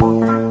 Sevmek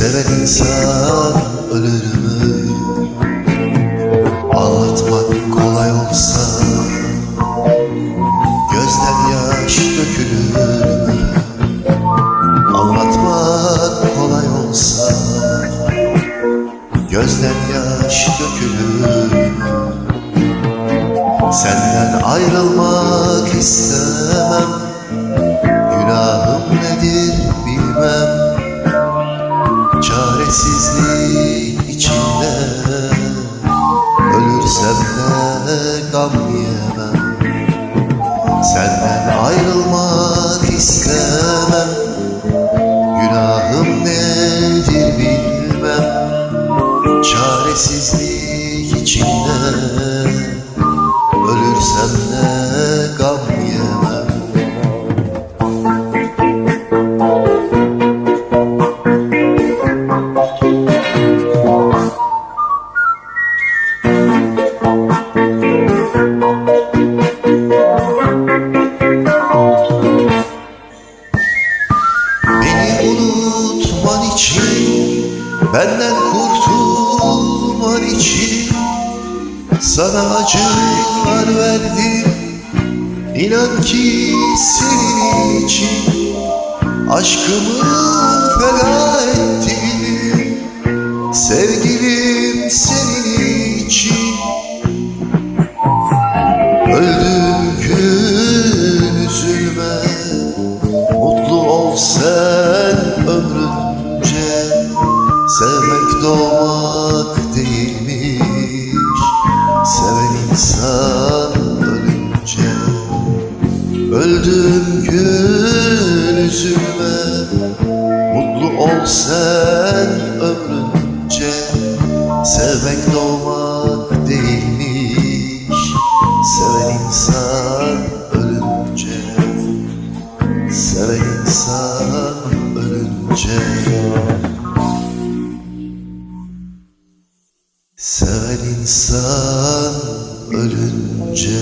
Seven insan ölür mü? Anlatmak kolay olsa Gözden yaş dökülür mü? Anlatmak kolay olsa Gözden yaş dökülür mü? Senden ayrılmak Çaresizlik içinde. Ölürsem de gam yemem. Beni unutman için Benden kurtulman için Sana acılar verdim. İnan ki senin için Aşkımı Öldüm gün üzülme Mutlu ol sen ömrünce Sevmek doğmak değilmiş. Seven insan ölünce. Seven insan ölünce. Seven insan ölünce